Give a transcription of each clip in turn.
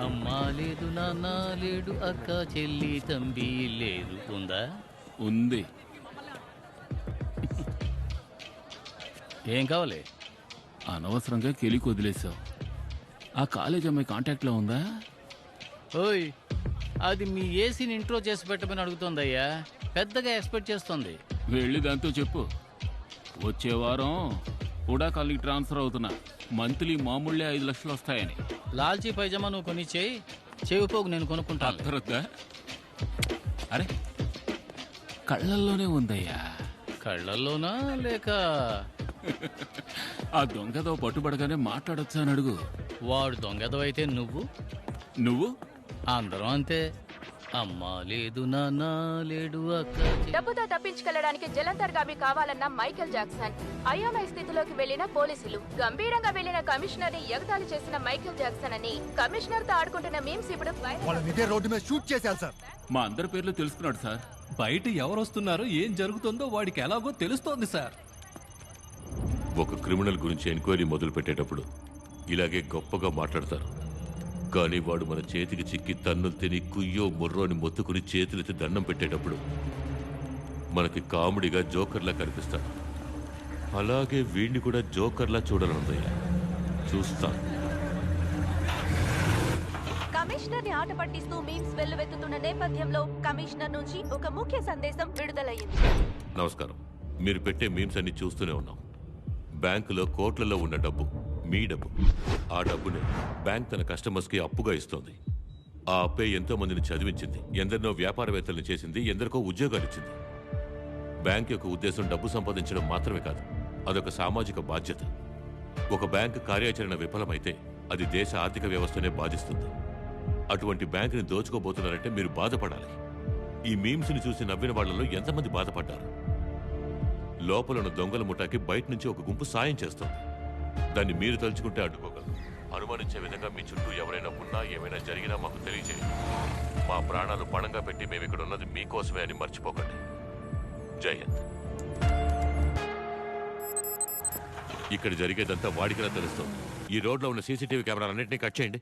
అమ్మా లేదు నాన్న లేడు అక్క చెల్లి తంబి లేదు. ఉందా? ఉంది. ఏం కావాలి? అనవసరంగా కెలికి వదిలేసావు. ఆ కాలేజ్ అమ్మాయి కాంటాక్ట్లో ఉందా? ఓయ్ అది మీ ఏసీని ఇంట్రో చేసి పెట్టమని అడుగుతోందయ్యా. పెద్దగా ఎక్స్పెక్ట్ చేస్తోంది. వెళ్ళి దాంతో చెప్పు. వచ్చే వారం కూడా కాలేజీకి ట్రాన్స్ఫర్ అవుతున్నా. మంత్లీ మామూళ్ళే ఐదు లక్షలు వస్తాయని. లాల్చీ పైజమా నువ్వు కొని చేయి. చెవి పోగు నేను కొనుక్కుంటాను. అర్థరద్దా అరే కళ్ళల్లోనే ఉందయ్యా. కళ్ళల్లోనా లేక? ఆ దొంగతో పట్టుబడగానే మాట్లాడొచ్చా అని అడుగు. వాడు దొంగదవైతే నువ్వు? నువ్వు? అందరం అంతే. అమ్మా లేదు నాన్న లేడు డబ్బుతో తప్పించుకెళ్ళడానికి జలంధర్ గామి కావాలన్న మైకేల్ జాక్సన్. అయోమయ స్థితిలోకి వెళ్ళిన పోలీసులు గంభీరంగా వెళ్ళిన కమిషనర్ని ఎగతాళి చేసిన మైకేల్ జాక్సన్ అని కమిషనర్తో ఆడుకుంటున్న మీమ్స్ ఇప్పుడు రోడ్డు మీద షూట్ చేశారు సార్. మా అందరి పేర్లు తెలుసుకున్నాడు సార్. బయట ఎవరు వస్తున్నారో ఏం జరుగుతుందో వాడికి ఎలాగో తెలుస్తోంది సార్. ఒక క్రిమినల్ గురించి ఎంక్వైరీ మొదలు పెట్టేటప్పుడు ఇలాగే గొప్పగా మాట్లాడతారు. కానీ వాడు మన చేతికి చిక్కి తన్నులు తిని కుయ్యో ముర్రోని మొత్తుకుని చేతులెత్తి దండం పెట్టేటప్పుడు మనకి కామెడీగా జోకర్లా కనిపిస్తాడు. అలాగే వీడిని కూడా జోకర్లా చూడాలనుందయ్యా చూస్తా. కమిషనర్ని ఆట పట్టిస్తూ మీమ్స్ వెల్లువెత్తుతున్న నేపథ్యంలో కమిషనర్ నుంచి ఒక ముఖ్య సందేశం విడుదలయ్యింది. నమస్కారం. మీరు పెట్టే మీమ్స్ అన్ని చూస్తూనే ఉన్నాం. బ్యాంకులో కోట్లలో ఉన్న డబ్బు. మీ డబ్బు. ఆ డబ్బుని బ్యాంక్ తన కస్టమర్స్కి అప్పుగా ఇస్తోంది. ఆ అప్పే ఎంతో మందిని చదివించింది. ఎందరినో వ్యాపారవేత్తలను చేసింది ఎందరికో ఉద్యోగాలు ఇచ్చింది బ్యాంక్ యొక్క ఉద్దేశం డబ్బు సంపాదించడం మాత్రమే కాదు అదొక సామాజిక బాధ్యత. ఒక బ్యాంక్ కార్యాచరణ విఫలమైతే అది దేశ ఆర్థిక వ్యవస్థనే బాధిస్తుంది. అటువంటి బ్యాంకుని దోచుకోబోతున్నారంటే మీరు బాధపడాలి. ఈ మీమ్స్ని చూసి నవ్విన వాళ్ళలో ఎంతమంది బాధపడ్డారు? లోపల ఉన్న దొంగల ముఠాకి బయట నుంచి ఒక గుంపు సాయం చేస్తుంది. దాన్ని మీరు తలుచుకుంటే అడ్డుకోగలరు అనుమానించే విధంగా మీ చుట్టూ ఎవరైనా ఉన్నా ఏమైనా జరిగినా మాకు తెలియజేయండి మా ప్రాణాలు పణంగా పెట్టి మేము ఇక్కడ ఉన్నది మీకోసమే అని మర్చిపోకండి. జయంత్ ఇక్కడ జరిగేదంతా వాడికిలా తెలుస్తుంది. ఈ రోడ్లో ఉన్న సీసీటీవీ కెమెరాలన్నింటినీ కట్ చేయండి.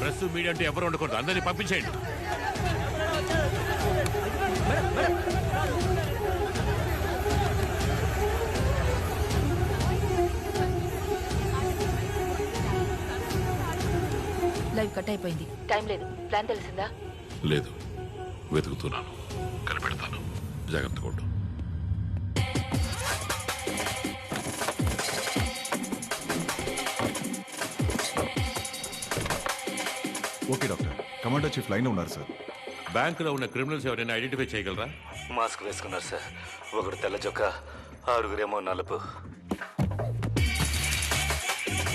ప్రెస్ మీడియా అంటే ఎవరు ఉండకూడదు. అందరినీ పంపించేయండి. లైవ్ కట్ అయిపోయింది. టైం లేదు. ప్లాన్ తెలిసిందా? లేదు. వెతుకుతున్నాను. కనిపెడతాను. జాగ్రత్త కొట్టు okay doctor. Commander chief line ఉన్నారు సార్. బ్యాంకులో ఉన్న క్రిమినల్స్ ఎవరైనా ఐడెంటిఫై చేయగలరా? మాస్క్ వేసుకున్నారు సార్. ఒకడు తెల్ల చొక్క ఆరుగురేమో నలుపు.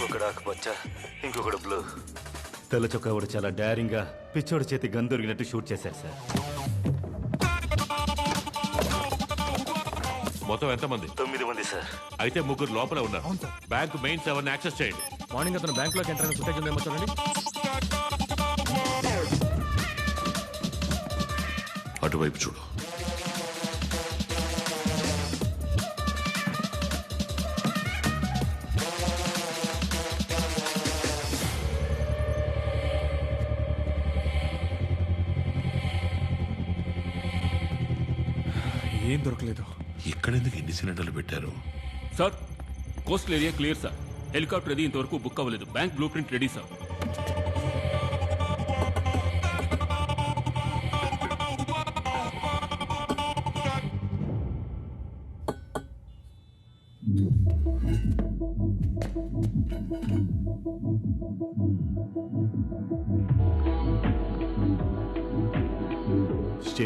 ఒకడు ఆకుపచ్చ ఇంకొకడు బ్లూ. తెల్ల చొక్క ఒకడు చాలా డైరింగ్గా పిచ్చోడి చేతి గన్ దొరికినట్టు షూట్ చేశారు సార్. మొత్తం ఎంతమంది? తొమ్మిది మంది సార్. అయితే ముగ్గురు లోపల ఉన్నారు. బ్యాంక్ మెయిన్ సెవెన్ యాక్సెస్ చేయండి. మార్నింగ్ అతను బ్యాంక్లోకి ఎంటర్ అయిన ఫుటేజ్ ఉందేమో చూడండి. అటువైపు చూడు. ఏం దొరకలేదు. ఇక్కడెందుకు ఎన్ని సిలిండర్లు పెట్టారు? Sir coastal area clear sir. Helicopter అది ఇంతవరకు బుక్ అవ్వలేదు. Bank blue print ready sir.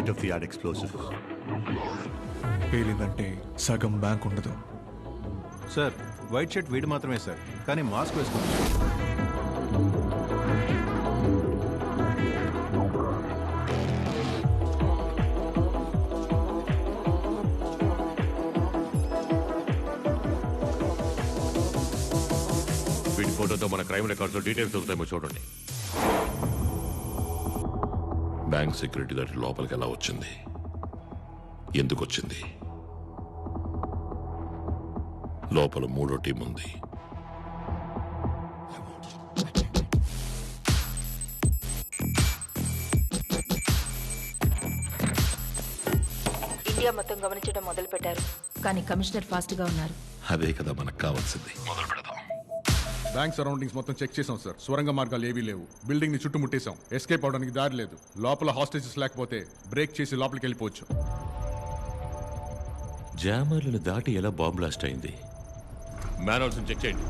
State of the art explosive పేలిందంటే సగం బ్యాంక్ ఉండదు. సార్ వైట్ షర్ట్ వీడు మాత్రమే సార్ కానీ మాస్క్ వేసుకుంటారు వీడి ఫోటోతో మన క్రైమ్ రికార్డ్స్ డీటెయిల్స్ దొరుకుతాయేమో చూడండి. బ్యాంక్ సెక్యూరిటీ దాటి లోపలికి ఎలా వచ్చింది? ఎందుకొచ్చింది లోపల మూడో టీం ఉంది. ఇండియా మొత్తం గమనించడం మొదలు పెట్టారు కానీ కమిషనర్ ఫాస్ట్గా ఉన్నారు. అదే కదా మనకు కావాల్సింది. మొదలు పెడదాం బ్యాంక్ సరౌండింగ్స్ మొత్తం చెక్ చేసాం సార్ సొరంగ మార్గాలు ఏవీ లేవు. బిల్డింగ్ని చుట్టుముట్టేశాం. ఎస్కేప్ అవడానికి దారి లేదు. లోపల హాస్టేజెస్ లేకపోతే బ్రేక్ చేసి లోపలికి వెళ్ళిపోవచ్చు. జామర్లను దాటి ఎలా బాంబ్ బ్లాస్ట్ అయింది? మ్యానర్స్ చెక్ చేయండి.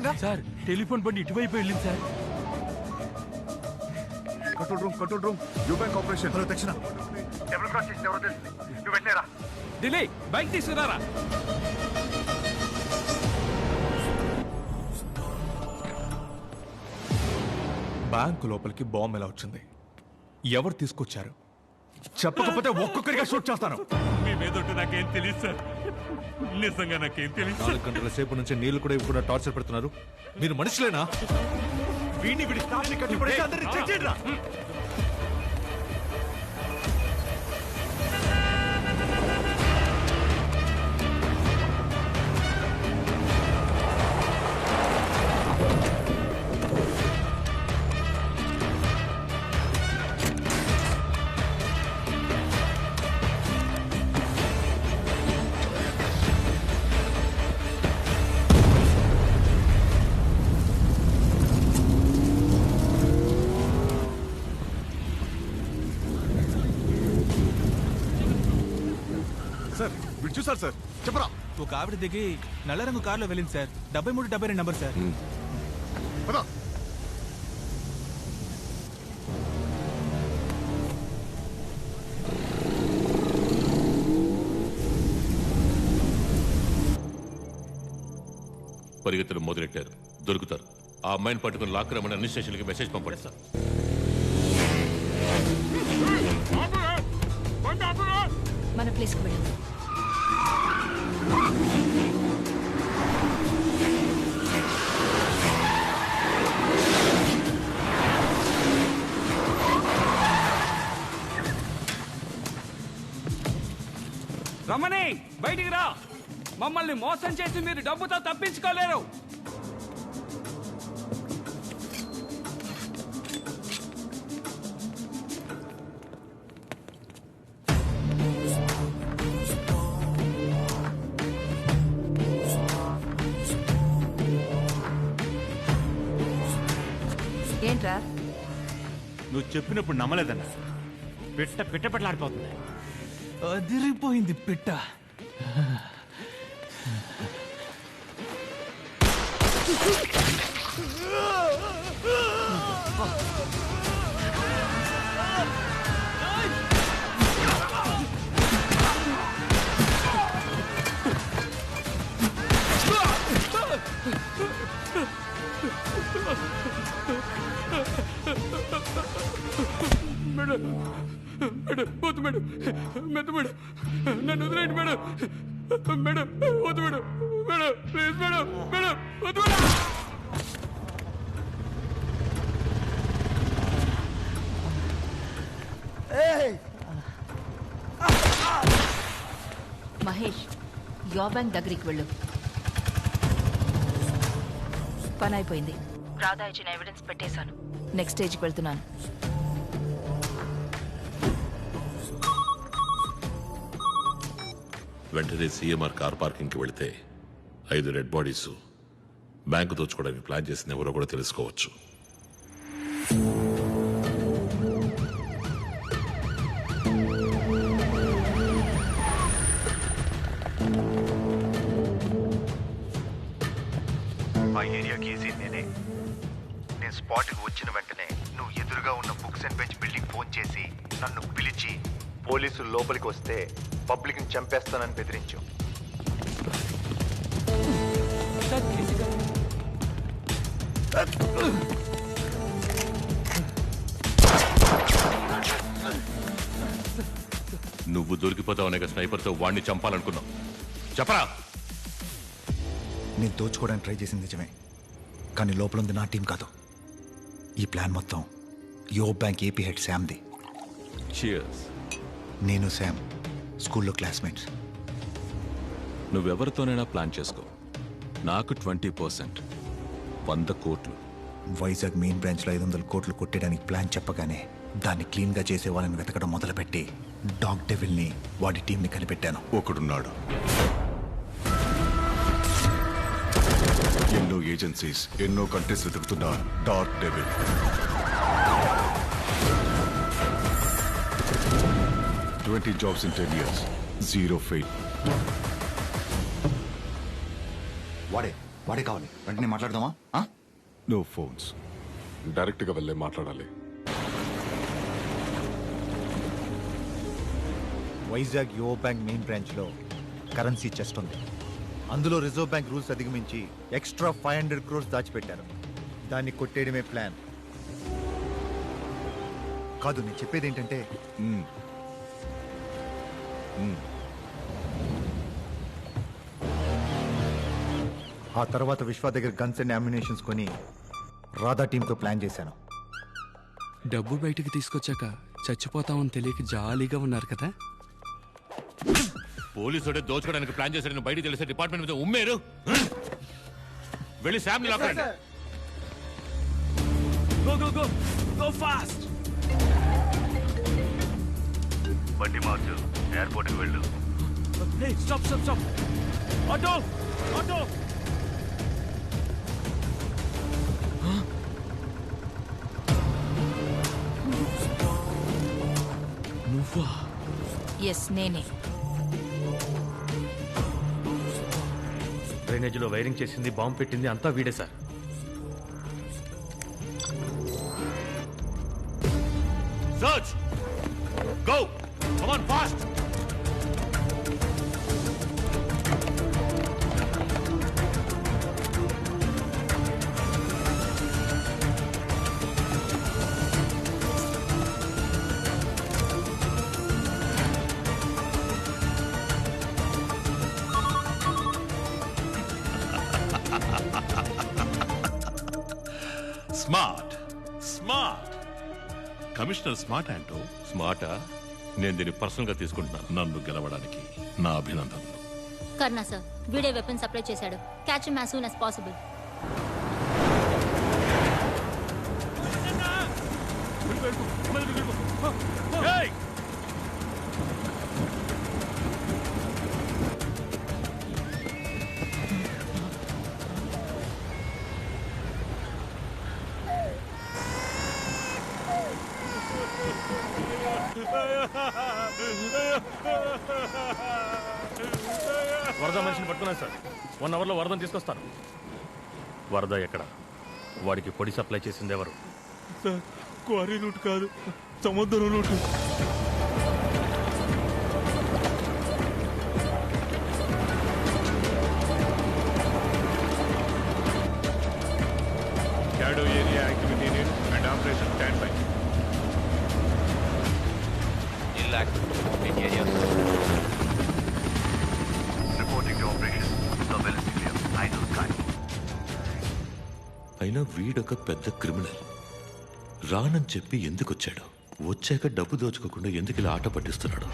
ఆగిందా సార్ టెలిఫోన్ బండి ఇటువైపు వెళ్ళింది sir. Control room control room. You bank operation. Hello దక్షిణ. ఢిల్లీ బైక్ తీసుకురారా? బ్యాంకు లోపలికి బాంబు ఎలా వచ్చింది? ఎవరు తీసుకొచ్చారు? చెప్పకపోతే ఒక్కొక్కరిగా షూట్ చేస్తాను. మీ మీద నాకేం తెలియదు సార్. నిజంగా నాకేం తెలియదు నాలుగు గంటల సేపు నుంచి నీళ్ళు కూడా ఇవ్వకుండా టార్చర్ పెడుతున్నారు. మీరు మనుషులేనా? వీడిని వీడి తాళిని కట్టిపడేసి అందరినీ చెక్ చేయండిరా. ఆవిడ దిగి నల్ల రంగు కారులో వెళ్ళింది సార్. డెబ్బై మూడు డెబ్బై రెండు నంబర్ సార్. పదా. పరిగెత్తడం మొదలెట్టారు. దొరుకుతారు. ఆ అమ్మాయిని పట్టుకుని లాక్ రమ్మని అన్ని స్టేషన్లకి మెసేజ్ పంపండి. సార్ మన ప్లేస్కు వెళ్ళండి రమణి బయటికి రా. మమ్మల్ని మోసం చేసి మీరు డబ్బుతో తప్పించుకోలేరు. చెప్పినప్పుడు నమ్మలేదన్న. పిట్ట పిట్ట పెట్టలాడిపోతుంది అదిరిపోయింది పిట్ట. మేడం. మేడం వద్దు మేడం. మెద్దు మేడం. నన్ను వదిలేయండి మేడం. మేడం వద్దు madam. Madam please madam. Madam వద్దు మేడం. మహేష్ యో బ్యాంక్ దగ్గరికి వెళ్ళు. పని అయిపోయింది. రాధా ఇచ్చిన ఎవిడెన్స్ పెట్టేశాను. నెక్స్ట్ స్టేజ్కి వెళ్తున్నాను. వెంటనే సీఎంఆర్ కార్ పార్కింగ్కి వెళితే ఐదు రెడ్ బాడీస్ బ్యాంకు దోచుకోవడానికి ప్లాన్ చేసిన ఎవరో కూడా తెలుసుకోవచ్చు. నేనే నేను స్పాట్కి వచ్చిన వెంటనే నువ్వు ఎదురుగా ఉన్న books and bench building phone చేసి నన్ను పిలిచి పోలీసులు లోపలికి వస్తే పబ్లిక్ని చంపేస్తానని బెదిరించు. నువ్వు దొరికిపోతావనే స్నైపర్తో వాడిని చంపాలనుకున్నావు. చెప్పరా? నేను దోచుకోవడానికి ట్రై చేసింది నిజమే. కానీ లోపల ఉంది నా టీం కాదు. ఈ ప్లాన్ మొత్తం యో బ్యాంక్ ఏపీ హెడ్ శామ్ది. నేను శామ్ స్కూల్లో క్లాస్మేట్స్. నువ్వెవరితోనైనా ప్లాన్ చేసుకో. నాకు ట్వంటీ పర్సెంట్ వంద కోట్లు. వైజాగ్ మెయిన్ బ్రాంచ్లో ఐదు వందల కోట్లు కొట్టేయడానికి ప్లాన్ చెప్పగానే దాన్ని క్లీన్గా చేసే వాళ్ళని వెతకడం మొదలుపెట్టి డాగ్ డెవిల్ని వాడి టీంని కనిపెట్టాను. ఒకడున్నాడు. ఎన్నో ఏజెన్సీస్ ఎన్నో కంట్రీస్ వెతుకుతున్న dark devil. Twenty jobs in ten years zero fail వాడే వాడే కావాలి. వెంటనే మాట్లాడదామా? ఆ? నో ఫోన్స్ డైరెక్ట్గా వెళ్ళే మాట్లాడాలి. వైజాగ్ యువ బ్యాంక్ మెయిన్ బ్రాంచ్లో కరెన్సీ చెస్ట్ ఉంది. అందులో రిజర్వ్ బ్యాంక్ రూల్స్ అధిగమించి ఎక్స్ట్రా ఫైవ్ హండ్రెడ్ క్రోర్స్ దాచిపెట్టారు. దాన్ని కొట్టేయడమే ప్లాన్. కాదు నేను చెప్పేది ఏంటంటే ఆ తర్వాత విశ్వ దగ్గర గన్స్ అండ్ అమ్యునేషన్స్ కొని రాధా టీంతో ప్లాన్ చేశాను. డబ్బు బయటికి తీసుకొచ్చాక చచ్చిపోతామని తెలియక జాలీగా ఉన్నారు కదా? పోలీసుడే దోచుకోవడానికి ప్లాన్ చేశాడని బయట తెలిసే డిపార్ట్మెంట్ మీద ఉమ్మేరు. వెళ్ళి శామ్ లాక్ రండి. Go go go go fast బండి మార్చు. ఎయిర్పోర్ట్కి వెళ్ళు stop stop stop auto auto నువ్వా ఎస్ నేనే డ్రైనేజీలో వైరింగ్ చేసింది బాంబు పెట్టింది అంతా వీడే sir Search! Go! Come on, fast! Commissioner smart అంటూ? స్మార్టా? నేను దీన్ని పర్సనల్గా తీసుకుంటున్నాను నన్ను గెలవడానికి నా అభినందనలు. కర్ణ సార్ వీడే వెపన్ సప్లై చేశాడు. Catch him as soon as possible పట్టుకున్నాను సార్. వన్ అవర్లో వరదను తీసుకొస్తాను. వరద ఎక్కడ? వాడికి పొడి సప్లై చేసింది ఎవరు? క్వారీ రూట్ కాదు సముద్రం route. Shadow area activity unit and operation standby. Reporting అయినా వీడొక పెద్ద క్రిమినల్. రానని చెప్పి ఎందుకు వచ్చాడు వచ్చాక డబ్బు దోచుకోకుండా ఎందుకు ఇలా ఆట పట్టిస్తున్నాడు?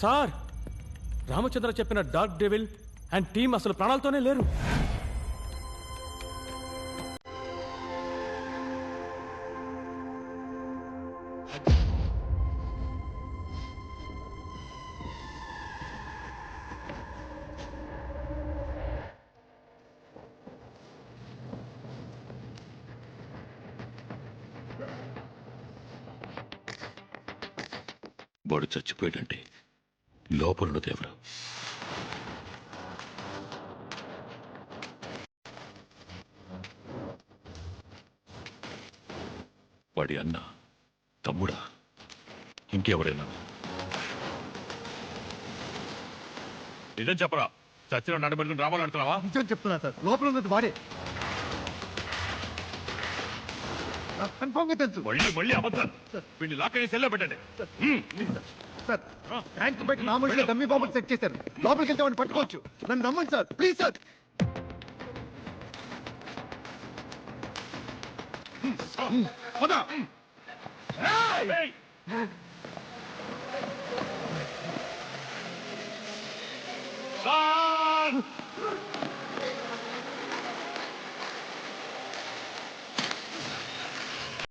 సార్ రామచంద్ర చెప్పిన డార్క్ డెవిల్ అండ్ టీం అసలు ప్రాణాలతోనే లేరు. వాడు చచ్చిపోయాడంటే లోపలున్నది ఎవరు వాడి అన్న తమ్ముడా? ఇంకెవరైనా? నిజం చెప్పరా? చచ్చిన నడబెట్టుకుని రావాలంటున్నావా నిజం చెప్తున్నా సార్. లోపల ఉన్నది వాడే కన్ఫామ్గా తెలుసు. మళ్ళీ మళ్ళీ అబద్ధం. వీడిని లాక్కని సెల్లో పెట్టండి. సార్. బ్యాంక్ బయట నా మనుషులు డమ్మీ బాంబులు సెట్ చేశారు. లోపలికి వెళ్తే వాడిని పట్టుకోవచ్చు. నన్ను నమ్మండి సార్. Please sir. సార్!